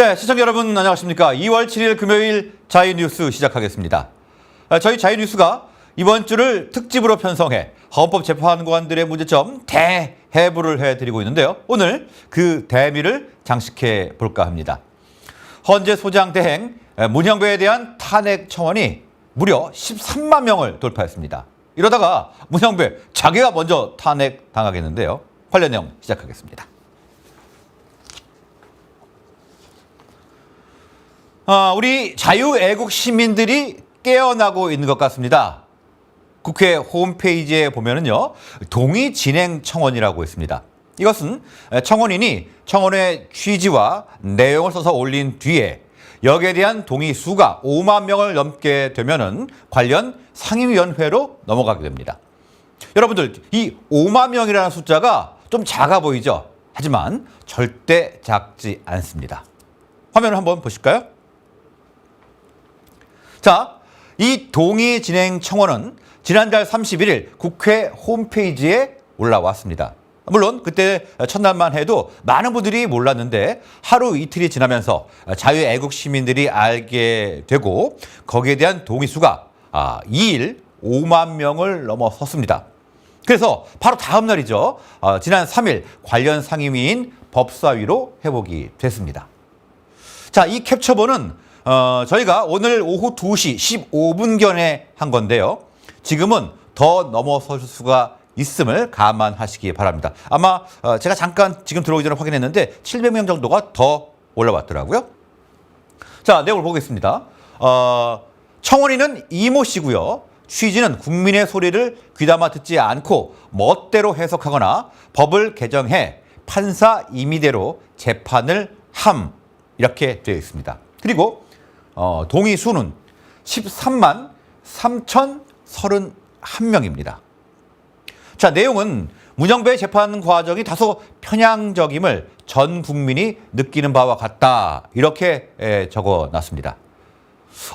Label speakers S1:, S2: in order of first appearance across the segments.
S1: 네, 시청자 여러분 안녕하십니까. 2월 7일 금요일 자유뉴스 시작하겠습니다. 아, 저희 자유뉴스가 이번 주를 특집으로 편성해 헌법 재판관들의 문제점 대해부를 해드리고 있는데요. 오늘 그 대미를 장식해 볼까 합니다. 헌재 소장 대행 문형배에 대한 탄핵 청원이 무려 13만 명을 돌파했습니다. 이러다가 문형배 자기가 먼저 탄핵 당하겠는데요. 관련 내용 시작하겠습니다. 어, 우리 자유애국 시민들이 깨어나고 있는 것 같습니다. 국회 홈페이지에 보면은요, 동의 진행 청원이라고 있습니다. 이것은 청원인이 청원의 취지와 내용을 써서 올린 뒤에 여기에 대한 동의 수가 5만 명을 넘게 되면은 관련 상임위원회로 넘어가게 됩니다. 여러분들, 이 5만 명이라는 숫자가 좀 작아 보이죠? 하지만 절대 작지 않습니다. 화면을 한번 보실까요? 자, 이 동의 진행 청원은 지난달 31일 국회 홈페이지에 올라왔습니다. 물론 그때 첫날만 해도 많은 분들이 몰랐는데 하루 이틀이 지나면서 자유애국 시민들이 알게 되고 거기에 대한 동의 수가 2일 5만 명을 넘어섰습니다. 그래서 바로 다음 날이죠. 어, 지난 3일 관련 상임위인 법사위로 회복이 됐습니다. 자, 이 캡처본은 어, 저희가 오늘 오후 2시 15분경에 한 건데요. 지금은 더 넘어설 수가 있음을 감안하시기 바랍니다. 아마 어, 제가 잠깐 지금 들어오기 전에 확인했는데 700명 정도가 더 올라왔더라고요. 자, 내용을 보겠습니다. 어, 청원인은 이모 씨고요. 취지는 국민의 소리를 귀담아 듣지 않고 멋대로 해석하거나 법을 개정해 판사 임의대로 재판을 함 이렇게 되어 있습니다. 그리고 어, 동의 수는 13만 3,031명입니다. 자, 내용은 문영배 재판 과정이 다소 편향적임을 전 국민이 느끼는 바와 같다. 이렇게 에, 적어 놨습니다.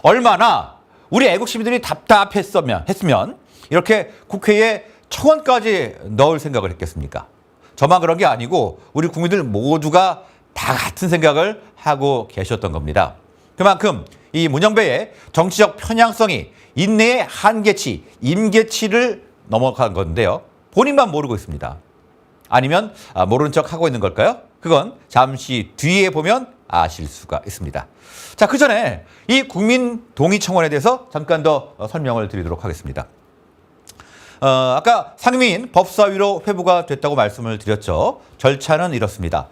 S1: 얼마나 우리 애국 시민들이 답답했으면 했으면 이렇게 국회에 청원까지 넣을 생각을 했겠습니까? 저만 그런 게 아니고 우리 국민들 모두가 다 같은 생각을 하고 계셨던 겁니다. 그만큼 이 문영배의 정치적 편향성이 인내의 한계치, 임계치를 넘어간 건데요. 본인만 모르고 있습니다. 아니면 아, 모르는 척 하고 있는 걸까요? 그건 잠시 뒤에 보면 아실 수가 있습니다. 자, 그 전에 이 국민 동의 청원에 대해서 잠깐 더 어, 설명을 드리도록 하겠습니다. 어, 아까 상임위인 법사위로 회부가 됐다고 말씀을 드렸죠. 절차는 이렇습니다.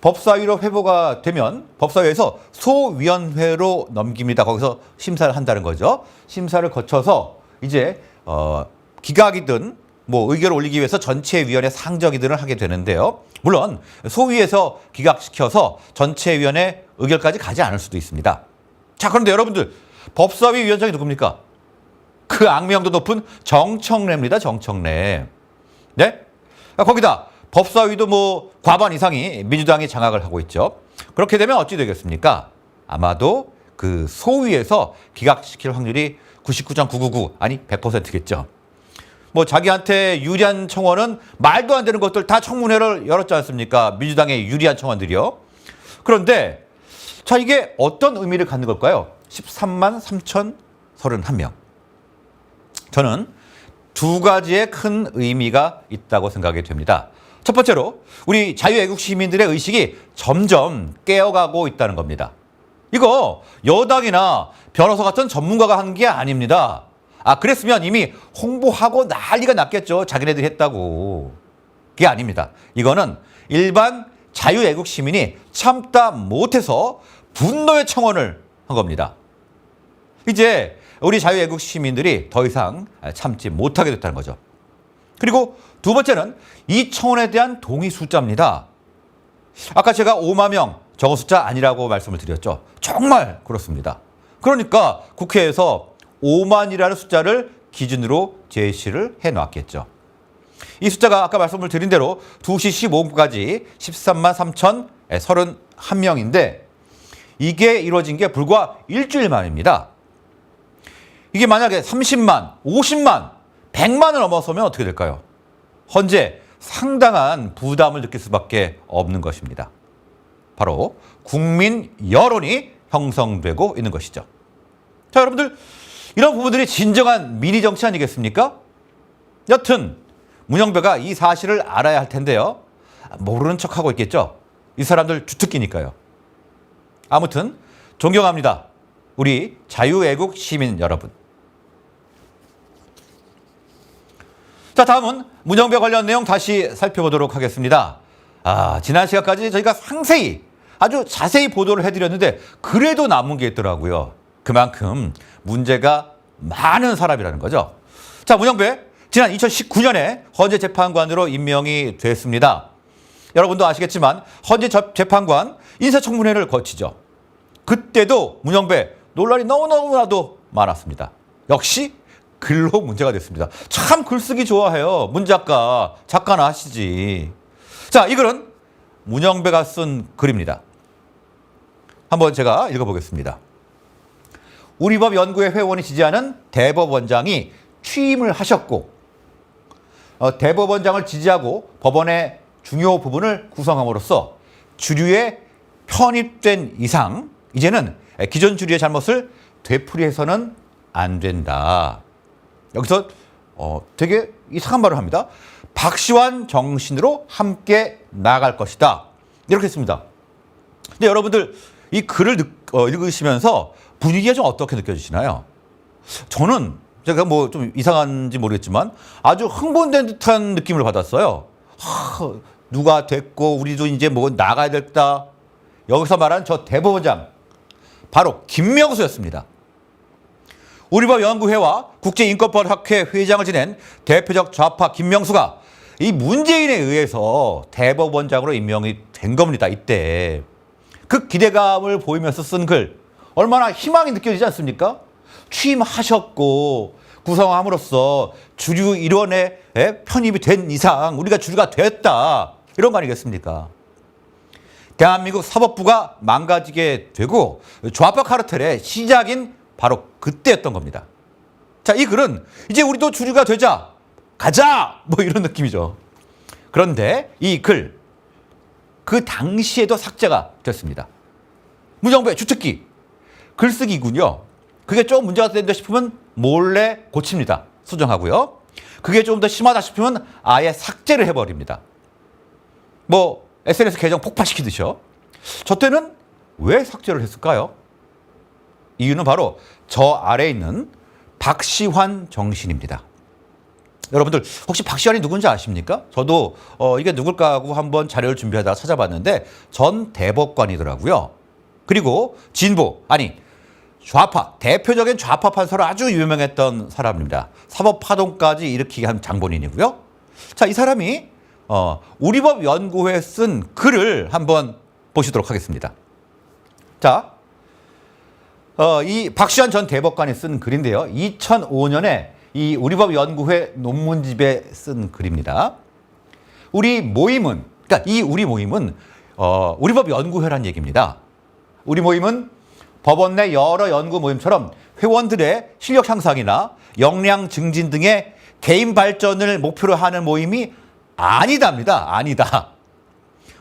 S1: 법사위로 회부가 되면 법사위에서 소위원회로 넘깁니다. 거기서 심사를 한다는 거죠. 심사를 거쳐서 이제 어, 기각이든 뭐 의결을 올리기 위해서 전체 위원회 상정이든을 하게 되는데요. 물론 소위에서 기각시켜서 전체 위원회 의결까지 가지 않을 수도 있습니다. 자 그런데 여러분들 법사위 위원장이 누굽니까? 그 악명도 높은 정청래입니다. 정청래. 네? 거기다 법사위도 뭐 과반 이상이 민주당이 장악을 하고 있죠. 그렇게 되면 어찌 되겠습니까? 아마도 그 소위에서 기각시킬 확률이 99.999 아니 100%겠죠. 뭐 자기한테 유리한 청원은 말도 안 되는 것들 다 청문회를 열었지 않습니까? 민주당의 유리한 청원들이요. 그런데 자 이게 어떤 의미를 갖는 걸까요? 13만 3,031명. 저는 두 가지의 큰 의미가 있다고 생각이 됩니다. 첫 번째로 우리 자유애국 시민들의 의식이 점점 깨어가고 있다는 겁니다. 이거 여당이나 변호사 같은 전문가가 한 게 아닙니다. 아, 그랬으면 이미 홍보하고 난리가 났겠죠. 자기네들이 했다고. 그게 아닙니다. 이거는 일반 자유애국 시민이 참다 못해서 분노의 청원을 한 겁니다. 이제 우리 자유애국 시민들이 더 이상 참지 못하게 됐다는 거죠. 그리고 두 번째는 이 청원에 대한 동의 숫자입니다. 아까 제가 5만 명 적은 숫자 아니라고 말씀을 드렸죠. 정말 그렇습니다. 그러니까 국회에서 5만이라는 숫자를 기준으로 제시를 해 놨겠죠. 이 숫자가 아까 말씀을 드린 대로 2시 15분까지 13만 3천 31명인데 이게 이루어진 게 불과 일주일 만입니다. 이게 만약에 30만, 50만, 100만을 넘어서면 어떻게 될까요? 현재 상당한 부담을 느낄 수밖에 없는 것입니다. 바로 국민 여론이 형성되고 있는 것이죠. 자, 여러분들 이런 부분들이 진정한 미니 정치 아니겠습니까? 여튼 문영배가 이 사실을 알아야 할 텐데요. 모르는 척하고 있겠죠. 이 사람들 주특기니까요. 아무튼 존경합니다. 우리 자유애국 시민 여러분. 자, 다음은 문영배 관련 내용 다시 살펴보도록 하겠습니다. 아, 지난 시간까지 저희가 상세히 아주 자세히 보도를 해드렸는데 그래도 남은 게 있더라고요. 그만큼 문제가 많은 사람이라는 거죠. 자, 문영배 지난 2019년에 헌재 재판관으로 임명이 됐습니다. 여러분도 아시겠지만 헌재 접- 재판관 인사청문회를 거치죠. 그때도 문영배 논란이 너무너무나도 많았습니다. 역시 글로 문제가 됐습니다. 참 글쓰기 좋아해요. 문 작가. 작가나 하시지. 자, 이 글은 문영배가 쓴 글입니다. 한번 제가 읽어보겠습니다. 우리법 연구회 회원이 지지하는 대법원장이 취임을 하셨고 어, 대법원장을 지지하고 법원의 중요 부분을 구성함으로써 주류에 편입된 이상 이제는 기존 주류의 잘못을 되풀이해서는 안 된다. 여기서 어, 되게 이상한 말을 합니다. 박시환 정신으로 함께 나아갈 것이다. 이렇게 했습니다. 근데 여러분들 이 글을 느- 어, 읽으시면서 분위기가 좀 어떻게 느껴지시나요? 저는 제가 뭐 좀 이상한지 모르겠지만 아주 흥분된 듯한 느낌을 받았어요. 하, 누가 됐고 우리도 이제 뭐 나가야 됐다. 여기서 말한 저 대법원장 바로 김명수였습니다. 우리법 연구회와 국제인권법학회 회장을 지낸 대표적 좌파 김명수가 이 문재인에 의해서 대법원장으로 임명이 된 겁니다. 이때 그 기대감을 보이면서 쓴 글 얼마나 희망이 느껴지지 않습니까? 취임하셨고 구성함으로써 주류 일원에 편입이 된 이상 우리가 주류가 됐다 이런 거 아니겠습니까? 대한민국 사법부가 망가지게 되고 좌파 카르텔의 시작인 바로 그때였던 겁니다. 자, 이 글은 이제 우리도 주류가 되자, 가자! 뭐 이런 느낌이죠. 그런데 이 글, 그 당시에도 삭제가 됐습니다. 무정부의 주특기, 글쓰기군요. 그게 좀 문제가 된다 싶으면 몰래 고칩니다. 수정하고요. 그게 좀 더 심하다 싶으면 아예 삭제를 해버립니다. 뭐 SNS 계정 폭파시키듯이요. 저 때는 왜 삭제를 했을까요? 이유는 바로 저 아래에 있는 박시환 정신입니다. 여러분들 혹시 박시환이 누군지 아십니까? 저도 어, 이게 누굴까 하고 한번 자료를 준비하다가 찾아봤는데 전 대법관이더라고요. 그리고 진보 아니 좌파 대표적인 좌파 판사로 아주 유명했던 사람입니다. 사법 파동까지 일으키게 한 장본인이고요. 자, 이 사람이 어, 우리법 연구회에 쓴 글을 한번 보시도록 하겠습니다. 자, 어, 이 박시환 전 대법관이 쓴 글인데요. 2005년에 이 우리법 연구회 논문집에 쓴 글입니다. 우리 모임은, 그러니까 이 우리 모임은 어, 우리법 연구회란 얘기입니다. 우리 모임은 법원 내 여러 연구 모임처럼 회원들의 실력 향상이나 역량 증진 등의 개인 발전을 목표로 하는 모임이 아니답니다. 아니다.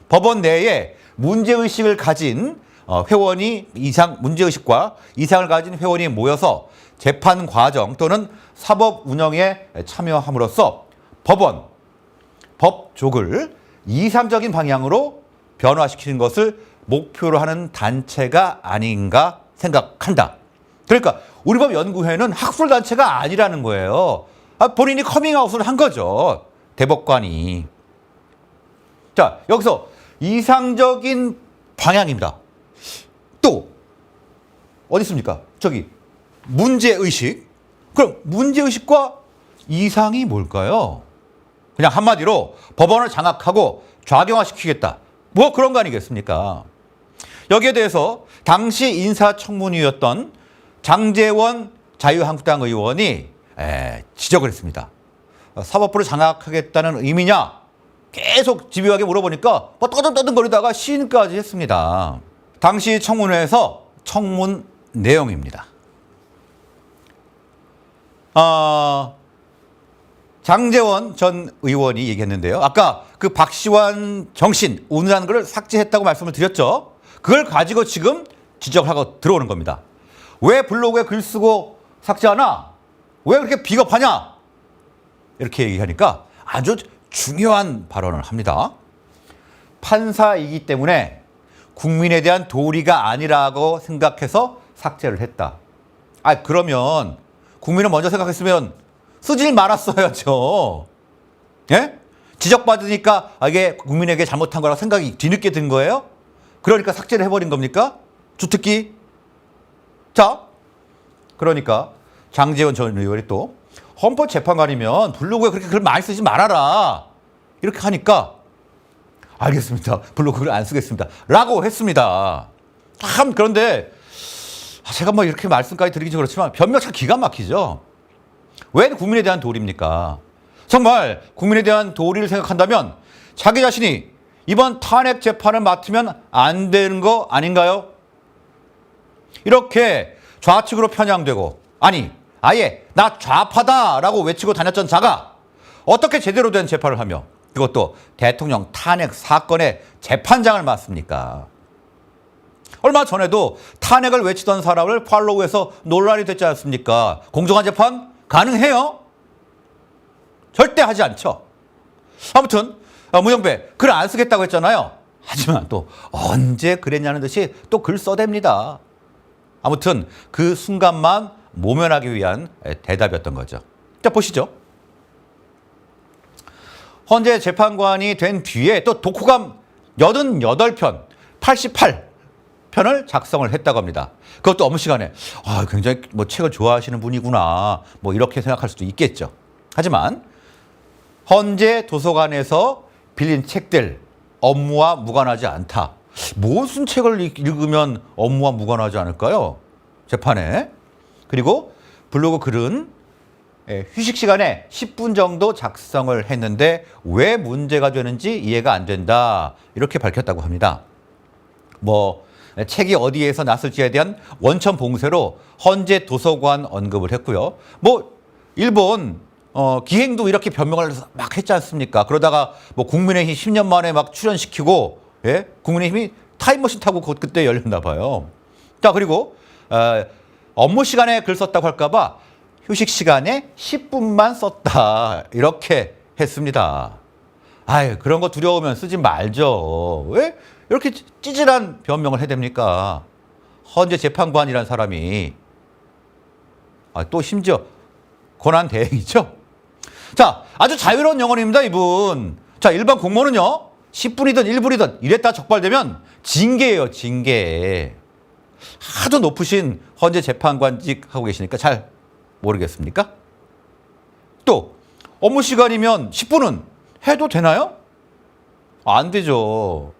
S1: 법원 내에 문제의식을 가진 어, 회원이 이상, 문제의식과 이상을 가진 회원이 모여서 재판 과정 또는 사법 운영에 참여함으로써 법원, 법족을 이상적인 방향으로 변화시키는 것을 목표로 하는 단체가 아닌가 생각한다. 그러니까 우리 법 연구회는 학술 단체가 아니라는 거예요. 아, 본인이 커밍아웃을 한 거죠. 대법관이. 자, 여기서 이상적인 방향입니다. 또 어디 있습니까? 저기 문제 의식. 그럼 문제 의식과 이상이 뭘까요? 그냥 한마디로 법원을 장악하고 좌경화시키겠다. 뭐 그런 거 아니겠습니까? 여기에 대해서 당시 인사청문위였던 장재원 자유한국당 의원이 에, 지적을 했습니다. 어, 사법부를 장악하겠다는 의미냐? 계속 집요하게 물어보니까 뭐 떠듬떠듬거리다가 시인까지 했습니다. 당시 청문회에서 청문 내용입니다. 아, 장재원 전 의원이 얘기했는데요. 아까 그 박시환 정신, 운운한 글을 삭제했다고 말씀을 드렸죠. 그걸 가지고 지금 지적을 하고 들어오는 겁니다. 왜 블로그에 글 쓰고 삭제하나? 왜 그렇게 비겁하냐? 이렇게 얘기하니까 아주 중요한 발언을 합니다. 판사이기 때문에 국민에 대한 도리가 아니라고 생각해서 삭제를 했다. 아, 그러면 국민을 먼저 생각했으면 쓰질 말았어야죠. 예? 지적받으니까 아, 이게 국민에게 잘못한 거라고 생각이 뒤늦게 든 거예요? 그러니까 삭제를 해버린 겁니까? 주특기? 자, 그러니까 장재원 전 의원이 또 헌법재판관이면 블로그에 그렇게 글 많이 쓰지 말아라. 이렇게 하니까 알겠습니다. 블로그를 안 쓰겠습니다. 라고 했습니다. 참 그런데 아, 제가 뭐 이렇게 말씀까지 드리기 좀 그렇지만 변명 참 기가 막히죠. 왜 국민에 대한 도리입니까? 정말 국민에 대한 도리를 생각한다면 자기 자신이 이번 탄핵 재판을 맡으면 안 되는 거 아닌가요? 이렇게 좌측으로 편향되고 아니 아예 나 좌파다라고 외치고 다녔던 자가 어떻게 제대로 된 재판을 하며 그것도 대통령 탄핵 사건의 재판장을 맡습니까? 얼마 전에도 탄핵을 외치던 사람을 팔로우해서 논란이 됐지 않습니까? 공정한 재판 가능해요? 절대 하지 않죠. 아무튼 어, 문영배 글 안 쓰겠다고 했잖아요. 하지만 또 언제 그랬냐는 듯이 또 글 써댑니다. 아무튼 그 순간만 모면하기 위한 대답이었던 거죠. 자 보시죠. 헌재 재판관이 된 뒤에 또 독후감 88편, 88편을 작성을 했다고 합니다. 그것도 업무 시간에 아, 굉장히 뭐 책을 좋아하시는 분이구나. 뭐 이렇게 생각할 수도 있겠죠. 하지만 헌재 도서관에서 빌린 책들 업무와 무관하지 않다. 무슨 책을 읽- 읽으면 업무와 무관하지 않을까요? 재판에. 그리고 블로그 글은 예, 휴식 시간에 10분 정도 작성을 했는데 왜 문제가 되는지 이해가 안 된다. 이렇게 밝혔다고 합니다. 뭐 책이 어디에서 났을지에 대한 원천 봉쇄로 헌재 도서관 언급을 했고요. 뭐 일본 어, 기행도 이렇게 변명을 막 했지 않습니까? 그러다가 뭐 국민의힘 10년 만에 막 출연시키고 예? 국민의힘이 타임머신 타고 그- 그때 열렸나 봐요. 자 그리고 어, 업무 시간에 글 썼다고 할까봐 휴식 시간에 10분만 썼다 이렇게 했습니다. 아유 그런 거 두려우면 쓰지 말죠. 왜 이렇게 찌- 찌질한 변명을 해야 됩니까? 헌재 재판관이란 사람이 아, 또 심지어 권한 대행이죠. 자, 아주 자유로운 영혼입니다, 이분. 자, 일반 공무원은요, 10분이든 1분이든 이랬다 적발되면 징계예요, 징계. 하도 높으신 헌재 재판관직 하고 계시니까 잘 모르겠습니까? 또, 업무 시간이면 10분은 해도 되나요? 안 되죠.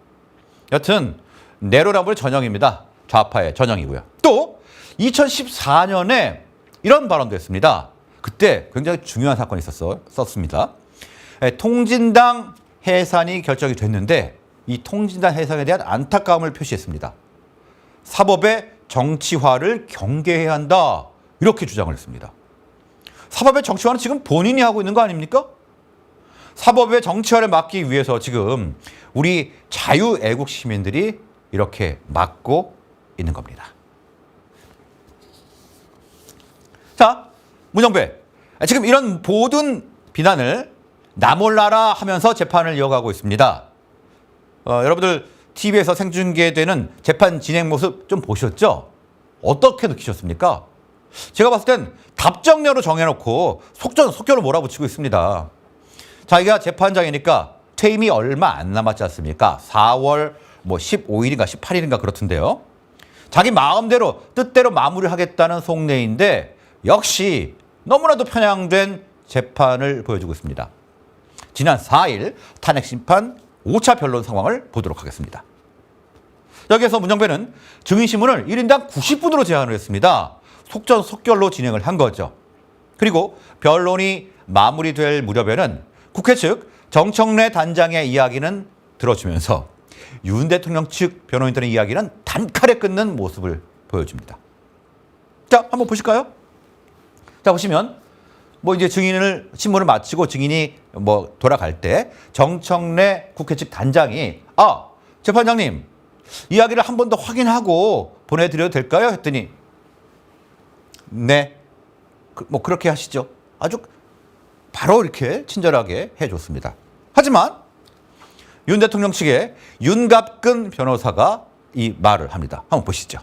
S1: 여튼, 내로남불 전형입니다. 좌파의 전형이고요. 또, 2014년에 이런 발언도 했습니다. 그때 굉장히 중요한 사건이 있었어, 썼습니다. 에, 통진당 해산이 결정이 됐는데 이 통진당 해산에 대한 안타까움을 표시했습니다. 사법의 정치화를 경계해야 한다. 이렇게 주장을 했습니다. 사법의 정치화는 지금 본인이 하고 있는 거 아닙니까? 사법의 정치화를 막기 위해서 지금 우리 자유애국 시민들이 이렇게 막고 있는 겁니다. 자, 문정배. 지금 이런 모든 비난을 나몰라라 하면서 재판을 이어가고 있습니다. 어, 여러분들 TV에서 생중계되는 재판 진행 모습 좀 보셨죠? 어떻게 느끼셨습니까? 제가 봤을 땐 답정료로 정해놓고 속전 속결로 몰아붙이고 있습니다. 자기가 재판장이니까 퇴임이 얼마 안 남았지 않습니까? 4월 뭐 15일인가 18일인가 그렇던데요. 자기 마음대로 뜻대로 마무리하겠다는 속내인데 역시 너무나도 편향된 재판을 보여주고 있습니다. 지난 4일 탄핵 심판 5차 변론 상황을 보도록 하겠습니다. 여기에서 문정배는 증인 신문을 1인당 90분으로 제한을 했습니다. 속전속결로 진행을 한 거죠. 그리고 변론이 마무리될 무렵에는 국회 측 정청래 단장의 이야기는 들어주면서 윤 대통령 측 변호인들의 이야기는 단칼에 끊는 모습을 보여줍니다. 자, 한번 보실까요? 자, 보시면 뭐 이제 증인을 신문을 마치고 증인이 뭐 돌아갈 때 정청래 국회 측 단장이 아 재판장님 이야기를 한 번 더 확인하고 보내드려도 될까요? 했더니 네, 그- 뭐 그렇게 하시죠. 아주 바로 이렇게 친절하게 해줬습니다. 하지만 윤 대통령 측의 윤갑근 변호사가 이 말을 합니다. 한번 보시죠.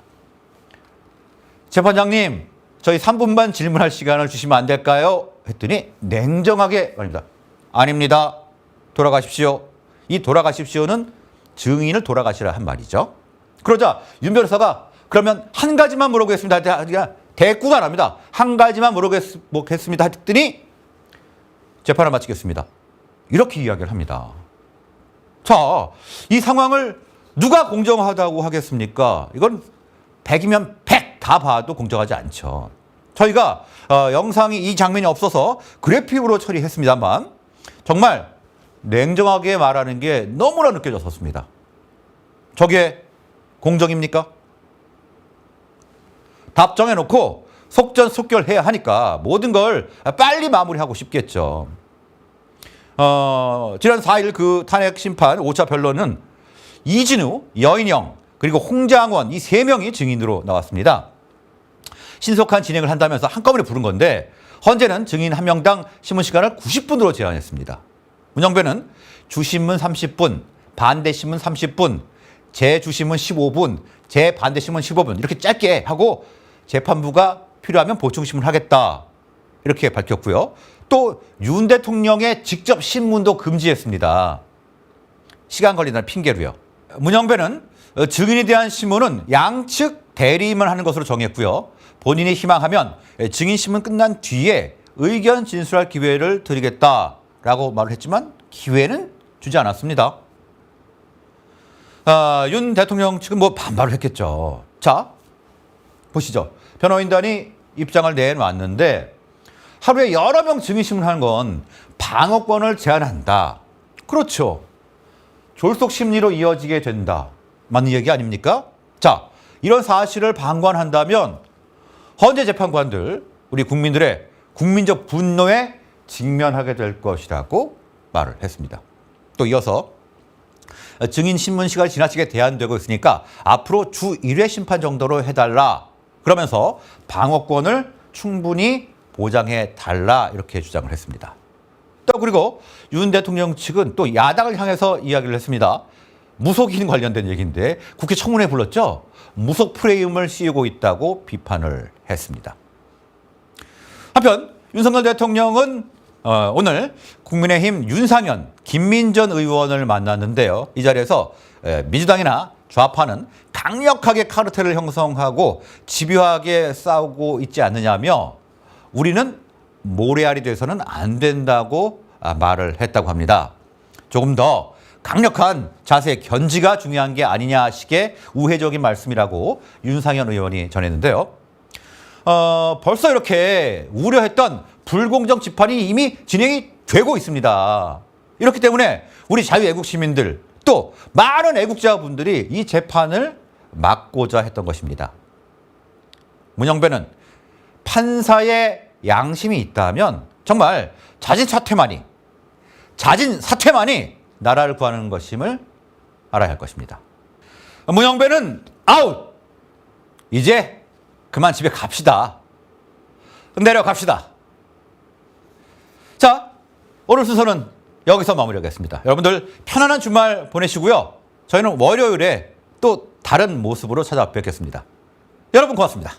S1: 재판장님, 저희 3분만 질문할 시간을 주시면 안 될까요? 했더니 냉정하게 말입니다. 아닙니다. 돌아가십시오. 이 돌아가십시오는 증인을 돌아가시라 한 말이죠. 그러자 윤 변호사가 그러면 한 가지만 물어보겠습니다. 대꾸가 안 합니다. 한 가지만 물어보겠습니다. 했더니 재판을 마치겠습니다. 이렇게 이야기를 합니다. 자, 이 상황을 누가 공정하다고 하겠습니까? 이건 100이면 100 다 봐도 공정하지 않죠. 저희가 어, 영상이 이 장면이 없어서 그래픽으로 처리했습니다만 정말 냉정하게 말하는 게 너무나 느껴졌었습니다. 저게 공정입니까? 답 정해놓고 속전속결해야 하니까 모든 걸 빨리 마무리하고 싶겠죠. 어, 지난 4일 그 탄핵 심판 5차 변론은 이진우, 여인영, 그리고 홍장원 이 세 명이 증인으로 나왔습니다. 신속한 진행을 한다면서 한꺼번에 부른 건데 헌재는 증인 한 명당 신문 시간을 90분으로 제한했습니다. 문영배는 주신문 30분, 반대신문 30분, 재주신문 15분, 재반대신문 15분 이렇게 짧게 하고 재판부가 필요하면 보충신문 하겠다 이렇게 밝혔고요. 또 윤 대통령의 직접 신문도 금지했습니다. 시간 걸린다는 핑계로요. 문영배는 어, 증인에 대한 신문은 양측 대리만 하는 것으로 정했고요. 본인이 희망하면 예, 증인 신문 끝난 뒤에 의견 진술할 기회를 드리겠다라고 말을 했지만 기회는 주지 않았습니다. 아, 윤 대통령 측은 뭐 반발을 했겠죠. 자, 보시죠. 변호인단이 입장을 내놓았는데 하루에 여러 명 증인 신문하는 건 방어권을 제한한다. 그렇죠. 졸속 심리로 이어지게 된다. 맞는 얘기 아닙니까? 자, 이런 사실을 방관한다면 헌재 재판관들, 우리 국민들의 국민적 분노에 직면하게 될 것이라고 말을 했습니다. 또 이어서 증인 신문 시간이 지나치게 대한되고 있으니까 앞으로 주 1회 심판 정도로 해달라. 그러면서 방어권을 충분히 보장해 달라 이렇게 주장을 했습니다. 또 그리고 윤 대통령 측은 또 야당을 향해서 이야기를 했습니다. 무속인 관련된 얘기인데 국회 청문회 불렀죠. 무속 프레임을 씌우고 있다고 비판을 했습니다. 한편 윤석열 대통령은 어, 오늘 국민의힘 윤상현, 김민전 의원을 만났는데요. 이 자리에서 에, 민주당이나 좌파는 강력하게 카르텔을 형성하고 집요하게 싸우고 있지 않느냐며 우리는 모래알이 돼서는 안 된다고 아, 말을 했다고 합니다. 조금 더 강력한 자세 견지가 중요한 게 아니냐 식의 우회적인 말씀이라고 윤상현 의원이 전했는데요. 어, 벌써 이렇게 우려했던 불공정 집판이 이미 진행이 되고 있습니다. 이렇기 때문에 우리 자유애국 시민들 또 많은 애국자분들이 이 재판을 막고자 했던 것입니다. 문영배는 판사의 양심이 있다면 정말 자진 사퇴만이 자진 사퇴만이 나라를 구하는 것임을 알아야 할 것입니다. 문영배는 아웃! 이제 그만 집에 갑시다. 내려갑시다. 자, 오늘 순서는 여기서 마무리하겠습니다. 여러분들 편안한 주말 보내시고요. 저희는 월요일에 또 다른 모습으로 찾아뵙겠습니다. 여러분 고맙습니다.